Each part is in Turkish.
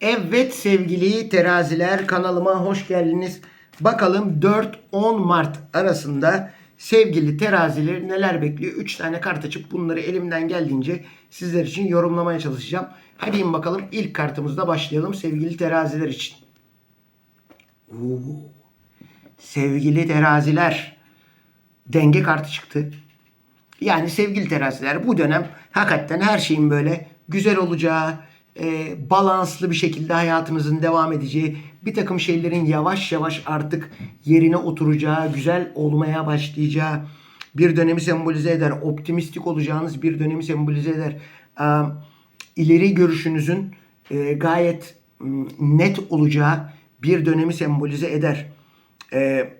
Evet sevgili teraziler kanalıma hoş geldiniz. Bakalım 4-10 Mart arasında sevgili terazileri neler bekliyor? 3 tane kart açıp bunları elimden geldiğince sizler için yorumlamaya çalışacağım. Hadi bakalım ilk kartımızda başlayalım sevgili teraziler için. Oo. Sevgili teraziler denge kartı çıktı. Yani sevgili teraziler bu dönem hakikaten her şeyin böyle güzel olacağı, e, balanslı bir şekilde hayatınızın devam edeceği, bir takım şeylerin yavaş yavaş artık yerine oturacağı, güzel olmaya başlayacağı bir dönemi sembolize eder. Optimistik olacağınız bir dönemi sembolize eder. E, ileri görüşünüzün e, gayet net olacağı bir dönemi sembolize eder. E,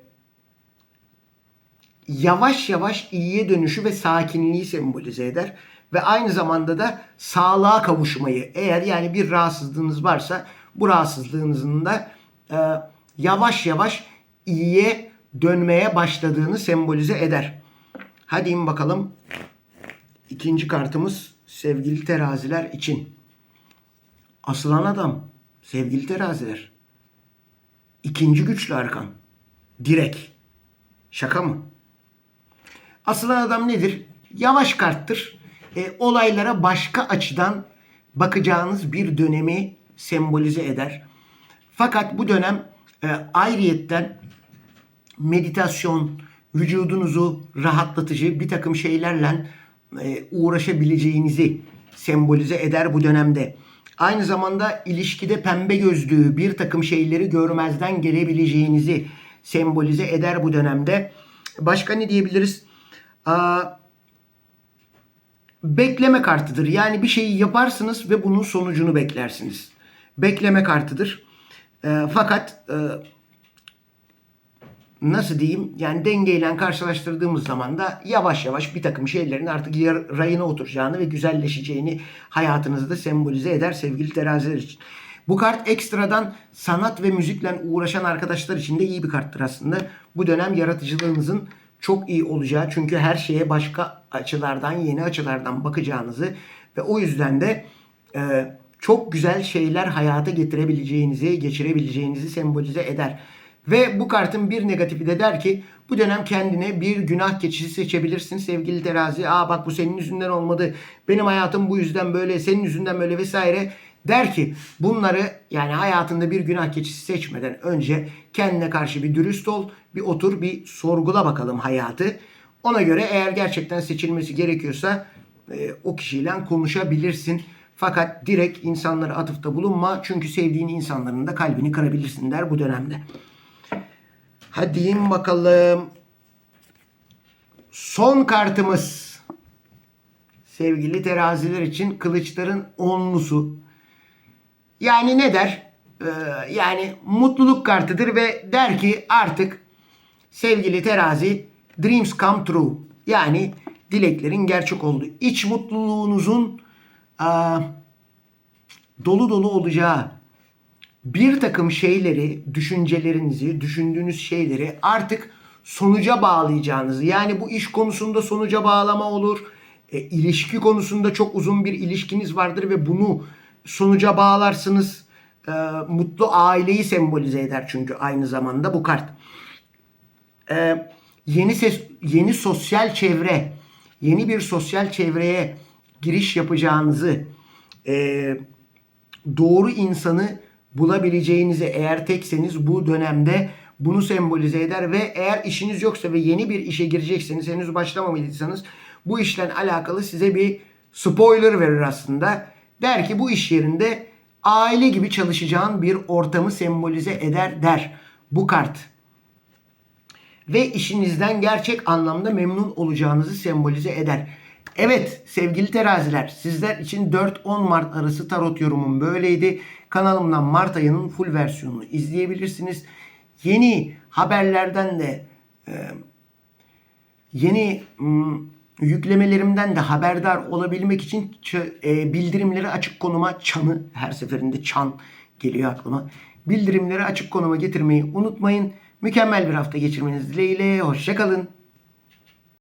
yavaş yavaş iyiye dönüşü ve sakinliği sembolize eder. Ve aynı zamanda da sağlığa kavuşmayı eğer yani bir rahatsızlığınız varsa bu rahatsızlığınızın da e, yavaş yavaş iyiye dönmeye başladığını sembolize eder. Hadi in bakalım. İkinci kartımız sevgili teraziler için. Asılan adam sevgili teraziler. İkinci güçlü arkan. Direk. Şaka mı? Asılan adam nedir? Yavaş karttır. E, olaylara başka açıdan bakacağınız bir dönemi sembolize eder. Fakat bu dönem e, ayrıyetten meditasyon, vücudunuzu rahatlatıcı bir takım şeylerle e, uğraşabileceğinizi sembolize eder bu dönemde. Aynı zamanda ilişkide pembe gözlüğü bir takım şeyleri görmezden gelebileceğinizi sembolize eder bu dönemde. Başka ne diyebiliriz? Bekleme kartıdır. Yani bir şeyi yaparsınız ve bunun sonucunu beklersiniz. Bekleme kartıdır. E, fakat e, nasıl diyeyim yani dengeyle karşılaştırdığımız zaman da yavaş yavaş bir takım şeylerin artık rayına oturacağını ve güzelleşeceğini hayatınızda sembolize eder sevgili teraziler için. Bu kart ekstradan sanat ve müzikle uğraşan arkadaşlar için de iyi bir karttır aslında. Bu dönem yaratıcılığınızın çok iyi olacağı çünkü her şeye başka açılardan, yeni açılardan bakacağınızı ve o yüzden de e, çok güzel şeyler hayata getirebileceğinizi, geçirebileceğinizi sembolize eder. Ve bu kartın bir negatifi de der ki bu dönem kendine bir günah keçisi seçebilirsin sevgili terazi. Aa bak bu senin yüzünden olmadı. Benim hayatım bu yüzden böyle, senin yüzünden böyle vesaire. Der ki bunları yani hayatında bir günah keçisi seçmeden önce kendine karşı bir dürüst ol. Bir otur bir sorgula bakalım hayatı. Ona göre eğer gerçekten seçilmesi gerekiyorsa e, o kişiyle konuşabilirsin. Fakat direkt insanlara atıfta bulunma. Çünkü sevdiğin insanların da kalbini kırabilirsin der bu dönemde. Hadi bakalım. Son kartımız. Sevgili teraziler için kılıçların onlusu. Yani ne der? Ee, yani mutluluk kartıdır ve der ki artık sevgili terazi dreams come true. Yani dileklerin gerçek oldu. İç mutluluğunuzun aa, dolu dolu olacağı bir takım şeyleri, düşüncelerinizi, düşündüğünüz şeyleri artık sonuca bağlayacağınızı yani bu iş konusunda sonuca bağlama olur. E, ilişki konusunda çok uzun bir ilişkiniz vardır ve bunu sonuca bağlarsınız. E, mutlu aileyi sembolize eder çünkü aynı zamanda bu kart. E, yeni ses, yeni sosyal çevre, yeni bir sosyal çevreye giriş yapacağınızı, e, doğru insanı bulabileceğinizi eğer tekseniz bu dönemde bunu sembolize eder ve eğer işiniz yoksa ve yeni bir işe girecekseniz henüz başlamamışsanız bu işle alakalı size bir spoiler verir aslında. Der ki bu iş yerinde aile gibi çalışacağın bir ortamı sembolize eder der bu kart. Ve işinizden gerçek anlamda memnun olacağınızı sembolize eder. Evet sevgili teraziler sizler için 4-10 Mart arası tarot yorumum böyleydi. Kanalımdan Mart ayının full versiyonunu izleyebilirsiniz. Yeni haberlerden de yeni yüklemelerimden de haberdar olabilmek için e, bildirimleri açık konuma çanı her seferinde çan geliyor aklıma. Bildirimleri açık konuma getirmeyi unutmayın. Mükemmel bir hafta geçirmeniz dileğiyle. Hoşçakalın.